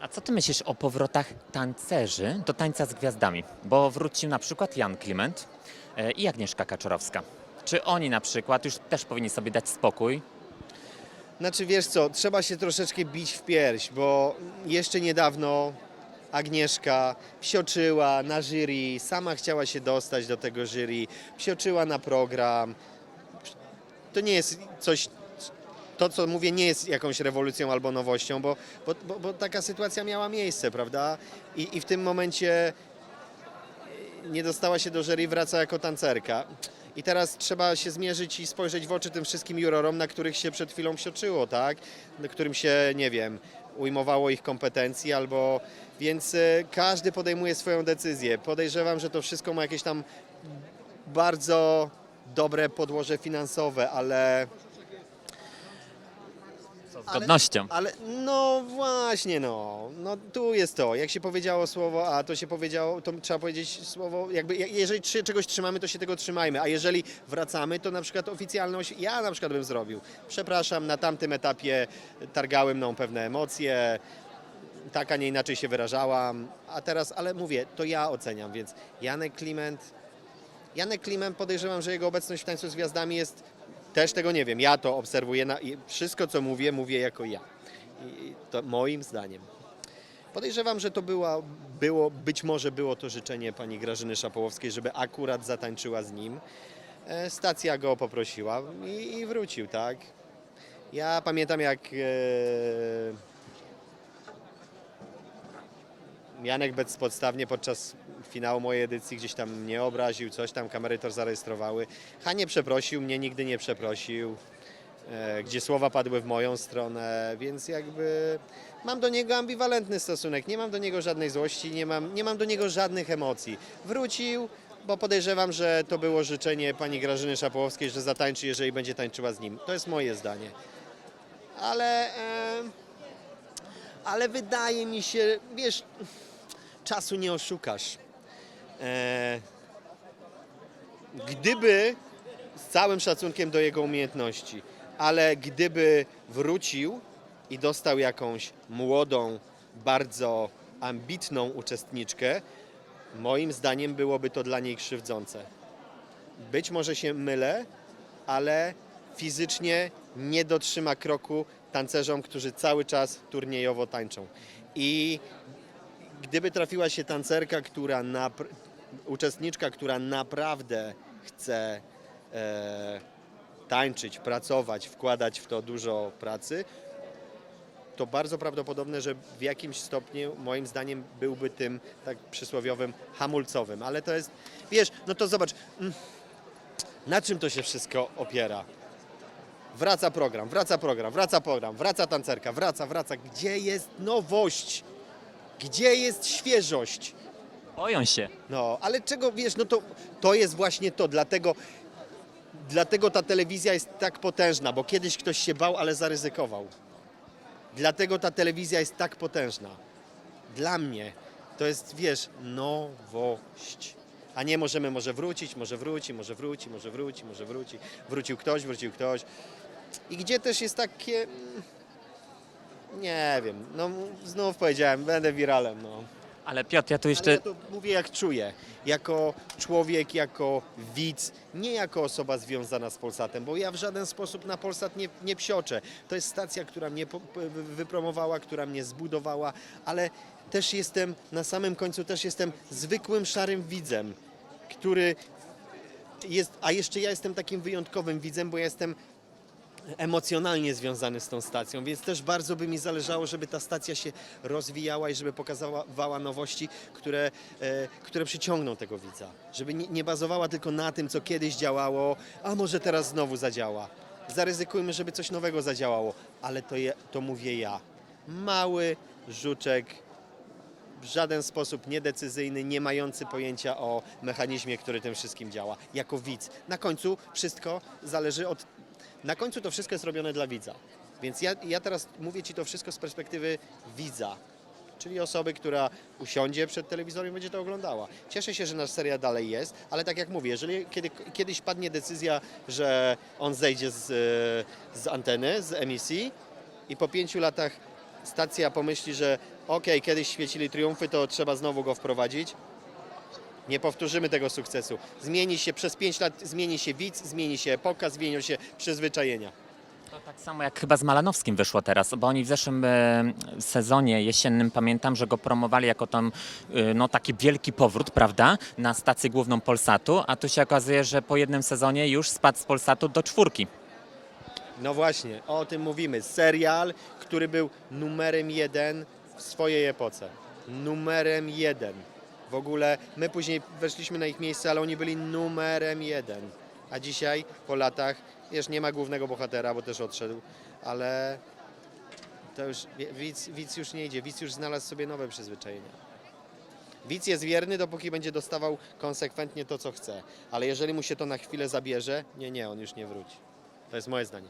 A co ty myślisz o powrotach tancerzy do tańca z gwiazdami? Bo wrócił na przykład Jan Kliment e, i Agnieszka Kaczorowska. Czy oni na przykład już też powinni sobie dać spokój? Znaczy wiesz co, trzeba się troszeczkę bić w pierś, bo jeszcze niedawno Agnieszka psioczyła na jury, sama chciała się dostać do tego jury, psioczyła na program. To nie jest coś, to co mówię nie jest jakąś rewolucją albo nowością, bo, bo, bo, bo taka sytuacja miała miejsce, prawda? I, I w tym momencie nie dostała się do jury, wraca jako tancerka. I teraz trzeba się zmierzyć i spojrzeć w oczy tym wszystkim jurorom, na których się przed chwilą psioczyło, tak? Na którym się, nie wiem, ujmowało ich kompetencji albo... Więc e, każdy podejmuje swoją decyzję. Podejrzewam, że to wszystko ma jakieś tam bardzo dobre podłoże finansowe, ale... Z godnością. Ale no właśnie, no. no tu jest to. Jak się powiedziało słowo A, to się powiedziało, to trzeba powiedzieć słowo, jakby jak- jeżeli trzy- czegoś trzymamy, to się tego trzymajmy, a jeżeli wracamy, to na przykład oficjalność, ja na przykład bym zrobił. Przepraszam, na tamtym etapie targały mną pewne emocje, tak, a nie inaczej się wyrażałam, a teraz, ale mówię, to ja oceniam, więc Janek Kliment, Janek Kliment podejrzewam, że jego obecność w Tańcu z Gwiazdami jest, też tego nie wiem, ja to obserwuję na, wszystko co mówię, mówię jako ja. I to moim zdaniem. Podejrzewam, że to była, było, być może było to życzenie pani Grażyny Szapołowskiej, żeby akurat zatańczyła z nim. E, Stacja go poprosiła i, i wrócił, tak? Ja pamiętam jak e, Janek bezpodstawnie podczas finału mojej edycji gdzieś tam mnie obraził, coś tam kamery to zarejestrowały. Hanie przeprosił, mnie nigdy nie przeprosił, e, gdzie słowa padły w moją stronę, więc jakby mam do niego ambiwalentny stosunek, nie mam do niego żadnej złości, nie mam, nie mam do niego żadnych emocji. Wrócił, bo podejrzewam, że to było życzenie pani Grażyny Szapołowskiej, że zatańczy, jeżeli będzie tańczyła z nim. To jest moje zdanie. Ale... E, ale wydaje mi się, wiesz, czasu nie oszukasz. E, gdyby, z całym szacunkiem do jego umiejętności, ale gdyby wrócił i dostał jakąś młodą, bardzo ambitną uczestniczkę, moim zdaniem byłoby to dla niej krzywdzące. Być może się mylę, ale fizycznie nie dotrzyma kroku tancerzom, którzy cały czas turniejowo tańczą. I gdyby trafiła się tancerka, która napr- uczestniczka, która naprawdę chce e, tańczyć, pracować, wkładać w to dużo pracy, to bardzo prawdopodobne, że w jakimś stopniu, moim zdaniem, byłby tym tak przysłowiowym hamulcowym. Ale to jest, wiesz, no to zobacz, mm, na czym to się wszystko opiera? Wraca program, wraca program, wraca program, wraca tancerka, wraca, wraca. Gdzie jest nowość? Gdzie jest świeżość? Boją się. No, ale czego, wiesz, no to, to jest właśnie to, dlatego, dlatego ta telewizja jest tak potężna, bo kiedyś ktoś się bał, ale zaryzykował. Dlatego ta telewizja jest tak potężna. Dla mnie to jest, wiesz, nowość. A nie możemy może wrócić, może wróci, może wróci, może wróci, może wróci. Wrócił ktoś, wrócił ktoś. I gdzie też jest takie... mm, Nie wiem, no znów powiedziałem, będę wiralem, no. Ale Piotr, ja tu Ale jeszcze... ja to mówię jak czuję, jako człowiek, jako widz, nie jako osoba związana z Polsatem, bo ja w żaden sposób na Polsat nie, nie psioczę. To jest stacja, która mnie wypromowała, która mnie zbudowała, ale też jestem, na samym końcu też jestem zwykłym szarym widzem, który jest, a jeszcze ja jestem takim wyjątkowym widzem, bo ja jestem emocjonalnie związany z tą stacją, więc też bardzo by mi zależało, żeby ta stacja się rozwijała i żeby pokazywała nowości, które, e, które przyciągną tego widza. Żeby nie, nie bazowała tylko na tym, co kiedyś działało, a może teraz znowu zadziała. Zaryzykujmy, żeby coś nowego zadziałało, ale to, je, to mówię ja. Mały żuczek, w żaden sposób niedecyzyjny, nie mający pojęcia o mechanizmie, który tym wszystkim działa. Jako widz. Na końcu wszystko zależy od. Na końcu to wszystko jest robione dla widza. Więc ja, ja teraz mówię Ci to wszystko z perspektywy widza. Czyli osoby, która usiądzie przed telewizorem i będzie to oglądała. Cieszę się, że nasz serial dalej jest, ale tak jak mówię, jeżeli kiedy, kiedyś padnie decyzja, że on zejdzie z, e, z anteny, z emisji i po pięciu latach stacja pomyśli, że okej, kiedyś świecili triumfy, to trzeba znowu go wprowadzić. Nie powtórzymy tego sukcesu. Zmieni się przez 5 lat, zmieni się widz, zmieni się epoka, zmienią się przyzwyczajenia. To tak samo jak chyba z Malanowskim wyszło teraz, bo oni w zeszłym e, sezonie jesiennym pamiętam, że go promowali jako tam e, no, taki wielki powrót, prawda, na stację główną Polsatu, a tu się okazuje, że po jednym sezonie już spadł z Polsatu do czwórki. No właśnie, o tym mówimy. Serial, który był numerem jeden w swojej epoce. Numerem jeden. W ogóle my później weszliśmy na ich miejsce, ale oni byli numerem jeden. A dzisiaj, po latach, wiesz, nie ma głównego bohatera, bo też odszedł, ale to już, widz, widz już nie idzie, widz już znalazł sobie nowe przyzwyczajenia. Widz jest wierny, dopóki będzie dostawał konsekwentnie to, co chce. Ale jeżeli mu się to na chwilę zabierze, nie, nie, on już nie wróci. To jest moje zdanie.